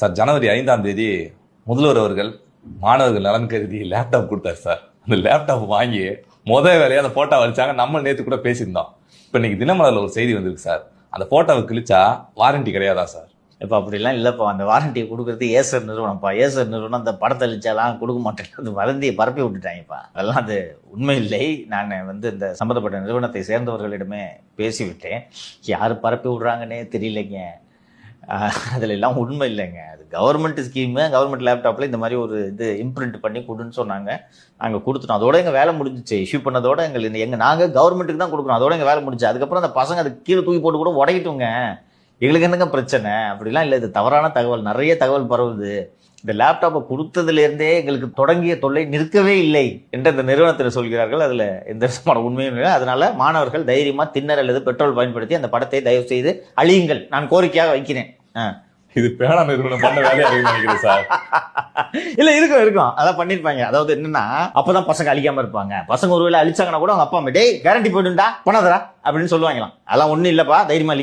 Sir ஜனவரி ஐந்தாம் தேதி முதல்வர் அவர்கள் மாணவர்கள் நலன் கருதி லேப்டாப் கொடுத்தாரு சார். அந்த லேப்டாப் வாங்கி முத வேலையை அந்த ஃபோட்டோ வச்சாங்க நம்ம நேற்று கூட பேசியிருந்தோம். இப்போ இன்னைக்கு தினமலரில் ஒரு செய்தி வந்திருக்கு சார். அந்த ஃபோட்டோவை கிழிச்சா வாரண்டி கிடையாதா சார்? இப்போ அப்படிலாம் இல்லைப்பா. அந்த வாரண்டியை கொடுக்குறது ஏசர் நிறுவனம்ப்பா. ஏசர் நிறுவனம் அந்த படத்தை அழிச்சாலாம் கொடுக்க மாட்டேன். அது வதந்தியை பரப்பி விட்டுட்டாங்கப்பா. அதெல்லாம் அது உண்மை இல்லை நான் வந்து இந்த சம்மந்தப்பட்ட நிறுவனத்தை சேர்ந்தவர்களிடமே பேசிவிட்டேன். யார் பரப்பி விடுறாங்கன்னே தெரியலைங்க. அதில் எல்லாம் உண்மை இல்லைங்க. அது கவர்மெண்ட் ஸ்கீமு கவர்மெண்ட் லேப்டாப்பில் இந்த மாதிரி ஒரு இது இம்ப்ரிண்ட் பண்ணி கொடுன்னு சொன்னாங்க. நாங்கள் கொடுத்துட்டோம். அதோட எங்கள் வேலை முடிஞ்சிச்சு. இஷ்யூ பண்ணதோட எங்கள் எங்கள் நாங்கள் கவர்மெண்ட்டுக்கு தான் கொடுக்குறோம் அதோட எங்கள் வேலை முடிஞ்சு அதுக்கப்புறம் அந்த பசங்க அது கீழே தூக்கி போட்டு கூட உடையிட்டுங்க. எங்களுக்கு என்னங்க பிரச்சனை? அப்படிலாம் இல்லை. இது தவறான தகவல். நிறைய தகவல் பரவுது. இந்த லேப்டாப்பை கொடுத்ததுலேருந்தே எங்களுக்கு தொடங்கிய தொல்லை நிற்கவே இல்லை என்று இந்த நிறுவனத்தில் சொல்கிறார்கள். அதில் எந்த விதமான உண்மையும் இல்லை. அதனால மாணவர்கள் தைரியமாக திண்ணர் அல்லது பெட்ரோல் பயன்படுத்தி அந்த படத்தை தயவு செய்து அழியுங்கள். நான் கோரிக்கையாக வைக்கிறேன். இது பேனா நிறுவனம் பண்ண வேலையா நினைக்கிறேன் சார். இல்ல இருக்கும் இருக்கும். அதான் பண்ணிருப்பாங்க. அதாவது என்னன்னா அப்பதான் பசங்க அழிக்காம இருப்பாங்க. பசங்க ஒருவேளை அழிச்சாங்கன்னா கூட அவங்க அப்பா அம்மா டேய் கேரண்டி போயிடுண்டா பண்ணாதரா அப்படின்னு சொல்லுவாங்களாம். அதெல்லாம் ஒண்ணும் இல்லப்பா தைரியமா